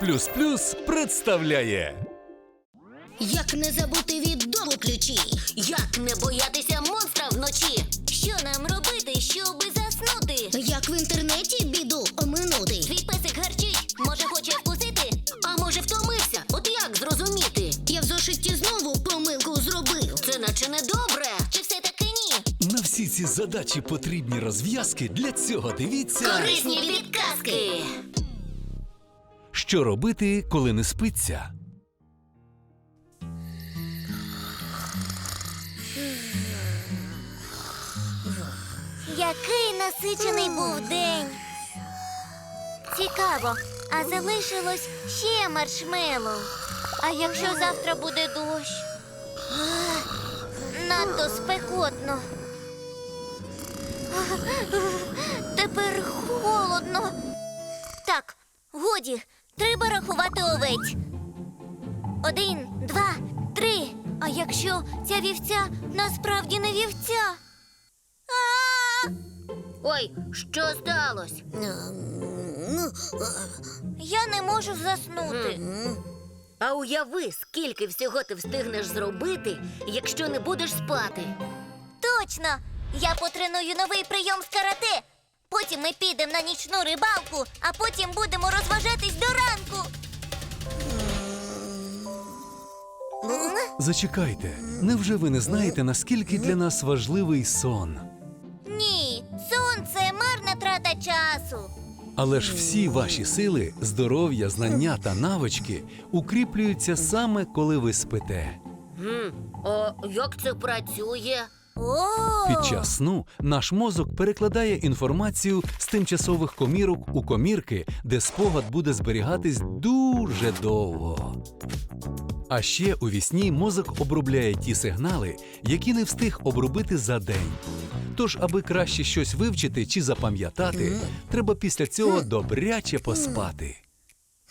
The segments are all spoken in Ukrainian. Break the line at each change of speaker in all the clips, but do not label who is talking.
плюс плюс представляє
Як не забути від дому ключі?
Як не боятися монстра вночі? Що нам робити, щоби заснути?
Як в інтернеті біду оминути?
Твій песик гарчить, може хоче вкусити, а може втомився, от як зрозуміти?
Я в зошиті знову помилку зробив.
Це наче не добре, чи все таки ні?
на всі ці задачі потрібні розв'язки. Для цього дивіться,
Корисні підказки.
Що робити, коли не спиться.
Який насичений був день. Цікаво, а залишилось ще маршмеллоу. А якщо завтра буде дощ? Надто спекотно. Тепер холодно. Так, годі, треба рахувати овець. Один, два, три. А якщо ця вівця насправді не вівця? А!
Ой, що сталося?
Я не можу заснути.
А уяви, скільки всього ти встигнеш зробити, якщо не будеш спати.
Точно! Я потреную новий прийом з карате. Потім ми підемо на нічну рибалку, а потім будемо розважатись до ранку.
Зачекайте, невже ви не знаєте, наскільки для нас важливий сон?
Ні, сон це марна трата часу.
Але ж всі ваші сили, здоров'я, знання та навички укріплюються саме коли ви спите.
А як це працює?
Під час сну наш мозок перекладає інформацію з тимчасових комірок у комірки, де спогад буде зберігатись дуже довго. А ще у вісні мозок обробляє ті сигнали, які не встиг обробити за день. Тож, аби краще щось вивчити чи запам'ятати, треба після цього добряче поспати.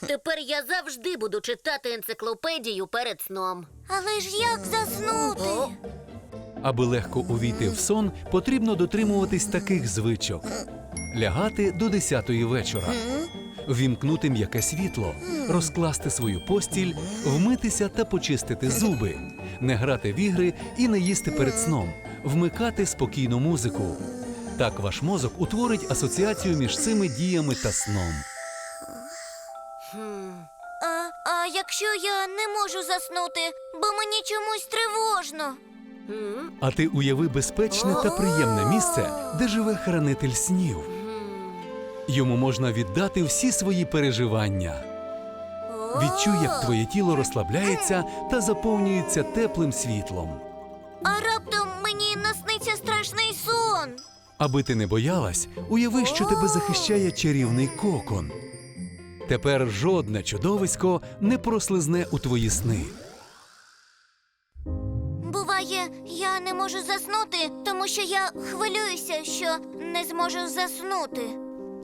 Тепер я завжди буду читати енциклопедію перед сном.
Але ж як заснути?
Аби легко увійти в сон, потрібно дотримуватись таких звичок: лягати до 10-ї вечора, вімкнути м'яке світло, розкласти свою постіль, вмитися та почистити зуби, не грати в ігри і не їсти перед сном, вмикати спокійну музику. Так ваш мозок утворить асоціацію між цими діями та сном.
А, а якщо я не можу заснути, бо мені чомусь тривожно.
А ти уяви безпечне та приємне місце, де живе хранитель снів. Йому можна віддати всі свої переживання. Відчуй, як твоє тіло розслабляється та заповнюється теплим світлом.
А раптом мені насниться страшний сон.
Аби ти не боялась, уяви, що тебе захищає чарівний кокон. Тепер жодне чудовисько не прослизне у твої сни.
Буває, я не можу заснути, тому що я хвилююся, що не зможу заснути.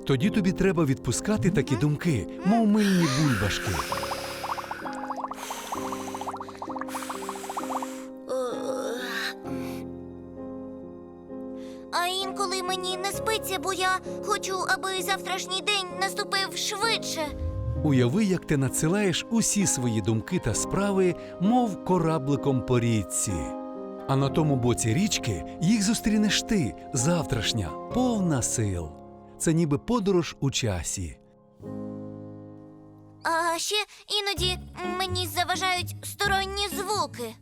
Тоді тобі треба відпускати такі думки, мов мильні бульбашки.
А інколи мені не спиться, бо я хочу, аби завтрашній день наступив швидше.
Уяви, як ти надсилаєш усі свої думки та справи, мов корабликом по річці. А на тому боці річки їх зустрінеш ти, завтрашня, повна сил. Це ніби подорож у часі.
А ще іноді мені заважають сторонні звуки.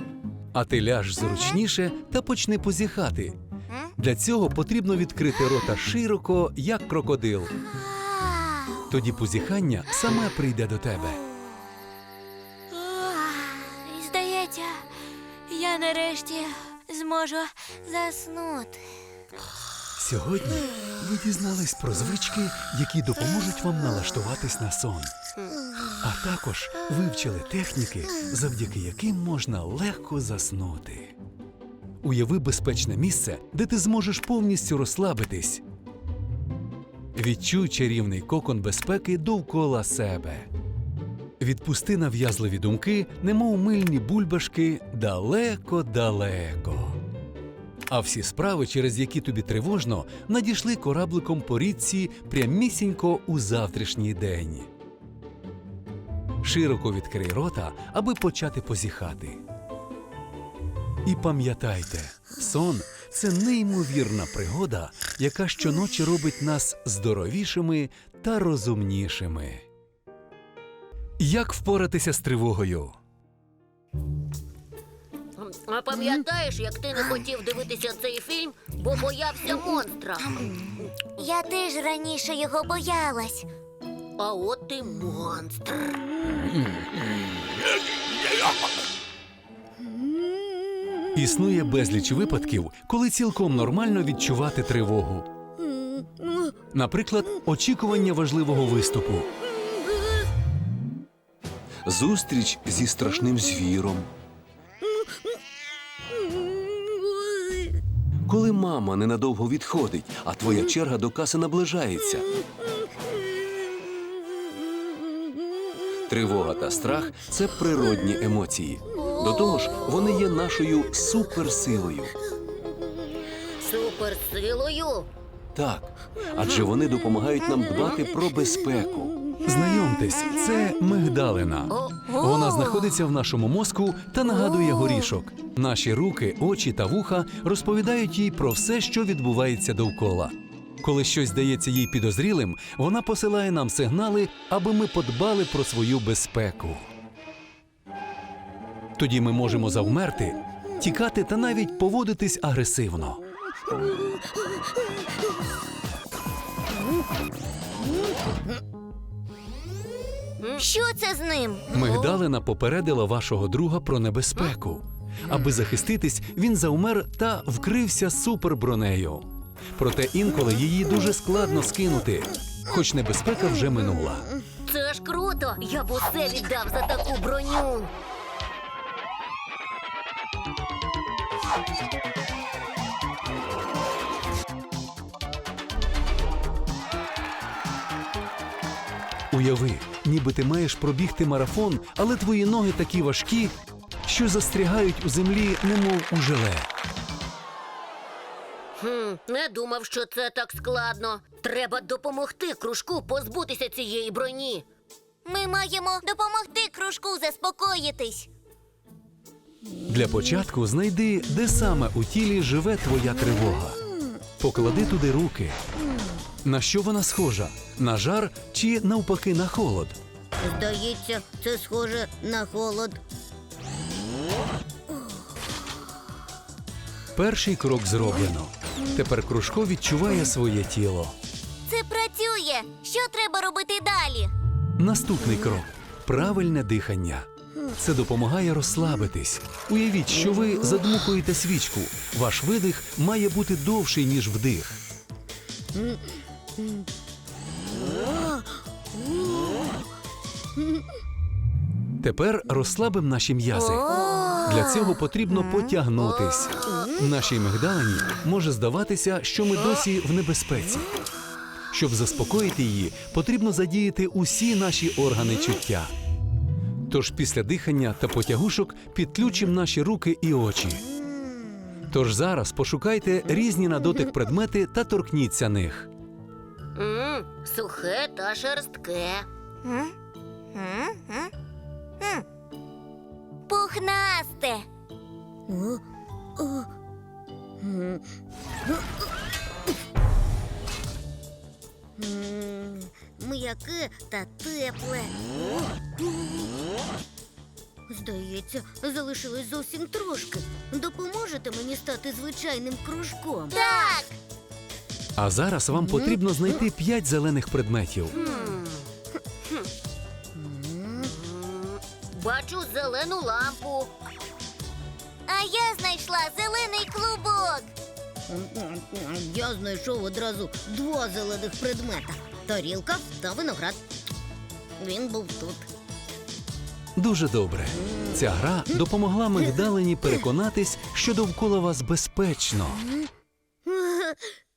А ти ляж зручніше та почни позіхати. Для цього потрібно відкрити рота широко, як крокодил. Тоді позіхання саме прийде до тебе.
Нарешті зможу заснути.
Сьогодні ви дізнались про звички, які допоможуть вам налаштуватись на сон. А також вивчили техніки, завдяки яким можна легко заснути. Уяви безпечне місце, де ти зможеш повністю розслабитись. Відчуй чарівний кокон безпеки довкола себе. Відпусти нав'язливі думки, немов мильні бульбашки далеко-далеко. А всі справи, через які тобі тривожно, надійшли корабликом по річці прямісінько у завтрашній день. Широко відкрий рота, аби почати позіхати. І пам'ятайте, сон це неймовірна пригода, яка щоночі робить нас здоровішими та розумнішими. Як впоратися з тривогою?
А пам'ятаєш, як ти не хотів дивитися цей фільм, бо боявся монстра?
Я теж раніше його боялась.
А от ти монстр.
Існує безліч випадків, коли цілком нормально відчувати тривогу. Наприклад, очікування важливого виступу,
Зустріч зі страшним звіром. Коли мама ненадовго відходить, а твоя черга до каси наближається. Тривога та страх це природні емоції. До того ж, вони є нашою суперсилою.
Суперсилою?
Так, адже вони допомагають нам дбати про безпеку.
Знайомтесь, це мигдалина. Вона знаходиться в нашому мозку та нагадує горішок. Наші руки, очі та вуха розповідають їй про все, що відбувається довкола. Коли щось здається їй підозрілим, вона посилає нам сигнали, аби ми подбали про свою безпеку. Тоді ми можемо завмерти, тікати та навіть поводитись агресивно.
Що це з ним?
Мигдалина попередила вашого друга про небезпеку. Аби захиститись, він завмер та вкрився супербронею. Проте інколи її дуже складно скинути, хоч небезпека вже минула.
Це ж круто! Я б усе віддав за таку броню.
Уяви, ніби ти маєш пробігти марафон, але твої ноги такі важкі, що застрягають у землі, немов у желе.
Хм, не думав, що це так складно. Треба допомогти кружку позбутися цієї броні.
Ми маємо допомогти кружку заспокоїтись.
Для початку знайди, де саме у тілі живе твоя тривога. Поклади туди руки. На що вона схожа? На жар чи навпаки на холод?
Здається, це схоже на холод.
Перший крок зроблено. Тепер Кружко відчуває своє тіло.
Це працює. Що треба робити далі?
Наступний крок правильне дихання. Це допомагає розслабитись. Уявіть, що ви задмухуєте свічку. Ваш видих має бути довший, ніж вдих. Тепер розслабимо наші м'язи. Для цього потрібно потягнутись. Нашій мигдалині може здаватися, що ми досі в небезпеці. Щоб заспокоїти її, потрібно задіяти усі наші органи чуття. Тож після дихання та потягушок підключимо наші руки і очі. Тож зараз пошукайте різні на дотик предмети та торкніться них.
М сухе та шерстке.
М? М? М? М. Пухнасте.
М, М'яке та тепле. Здається, залишилось зовсім трошки. Допоможете мені стати звичайним кружком?
Так.
А зараз вам потрібно знайти п'ять зелених предметів.
Бачу зелену лампу.
А я знайшла зелений клубок.
Я знайшов одразу два зелених предмета: тарілка та виноград. Він був тут.
Дуже добре. Ця гра допомогла мигдалині переконатись, що довкола вас безпечно.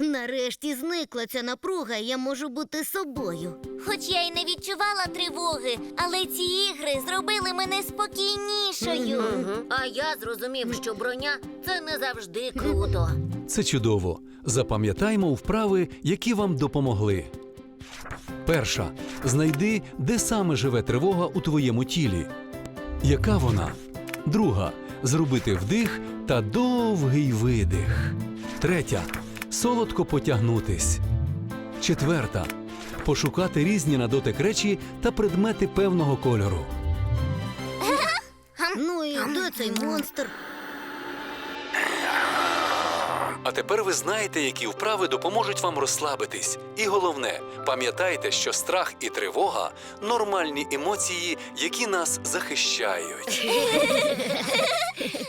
Нарешті зникла ця напруга, і я можу бути собою.
Хоч я й не відчувала тривоги, але ці ігри зробили мене спокійнішою.
А я зрозумів, що броня це не завжди круто.
Це чудово. Запам'ятаймо вправи, які вам допомогли. Перша. Знайди, де саме живе тривога у твоєму тілі. Яка вона? Друга. Зробити вдих та довгий видих. Третя. Солодко потягнутись. Четверта. Пошукати різні на дотик речі та предмети певного кольору.
Ну і де цей монстр?
А тепер ви знаєте, які вправи допоможуть вам розслабитись. І головне, пам'ятайте, що страх і тривога нормальні емоції, які нас захищають.